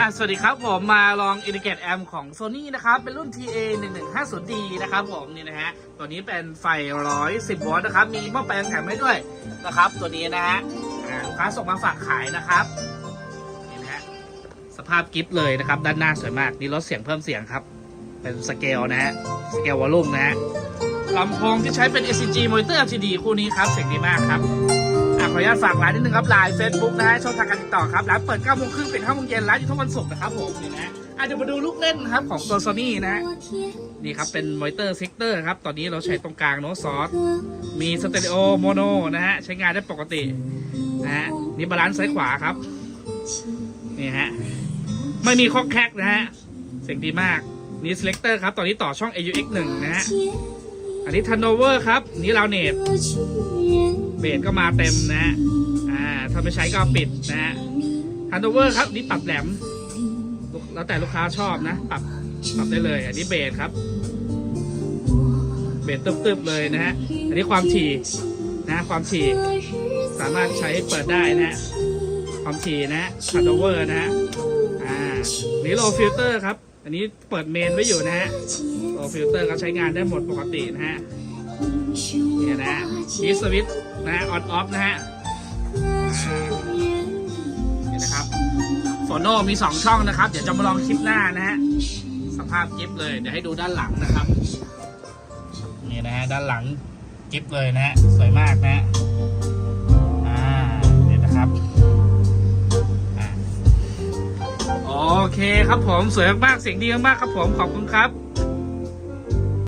อะสวัสดีครับผมมาลอง Indicate Amp ของ Sony นะครับ เป็นรุ่น TA 1 1 5 0 D นะครับผมนี่นะฮะ ตัวนี้เป็นไฟ 110โวลต์นะครับ มีหม้อแปลงแถมให้ด้วยนะครับ ตัวนี้นะฮะลูกค้าส่งมาฝากขายนะครับนี่นะฮะสภาพกิฟต์เลยนะครับ ด้านหน้าสวยมาก นี่ลดเสียงเพิ่มเสียงครับ เป็นสเกลนะฮะ สเกลวอลลุ่มนะฮะลำโพงที่ใช้เป็น SCG Monitor LCD คู่นี้ครับเสียงดีมากครับ ขออนุญาตฝากร้านนิดนึงครับไลน์เฟซบุ๊กนะฮะช่องทางการติดต่อครับร้านเปิด9โมงครึ่งเปิด5โมงเย็นร้านอยู่ทุกวันศุกร์นะครับผมนี่นะอาจจะมาดูลูกเล่นนะครับของตัวโซนี่นะฮะนี่ครับเป็นมอนิเตอร์เซกเตอร์ครับตอนนี้เราใช้ตรงกลางโน้ตซอสมีสเตอริโอโมโนนะฮะใช้งานได้ปกตินะฮะนี่บาลานซ์ซ้ายขวาครับนี่ฮะไม่มีคอกแคกนะฮะเสียงดีมากนี่ selector ครับตอนนี้ต่อช่อง AUX 1นะฮะ อันนี้ทันโนเวอร์ครับ นี่เราเนตเบสก็มาเต็มนะฮะ อ่าถ้าไม่ใช้ก็ปิดนะฮะฮันโ o เวอร์ครับ นี่ปรับแหลม แล้วแต่ลูกค้าชอบนะ ปรับ ปรับได้เลย อันนี้เบสครับ เบสตึบๆเลยนะฮะ อันนี้ความถี่นะความถี่สามารถใช้เปิดได้นะฮะ ความถี่นะฮันโ o เวอร์นะฮะ อ่า นี่โลฟิลเตอร์ครับ อันนี้เปิดเมนไว้อยู่นะฮะโลฟิลเตอร์ก็ใช้งานได้หมดปกตินะฮะเนี่ยนะฮะมีสวิตช์นะฮะออนออฟนะฮะนี่นะครับโฟโนมีสองช่องนะครับ เดี๋ยวจะมาลองคลิปหน้านะฮะสภาพกิฟเลย เดี๋ยวให้ดูด้านหลังนะครับ นี่นะฮะด้านหลังกิฟเลยนะฮะสวยมากนะฮะ เคครับผมสวยมากๆเสียงดีมากๆครับผมขอบคุณครับ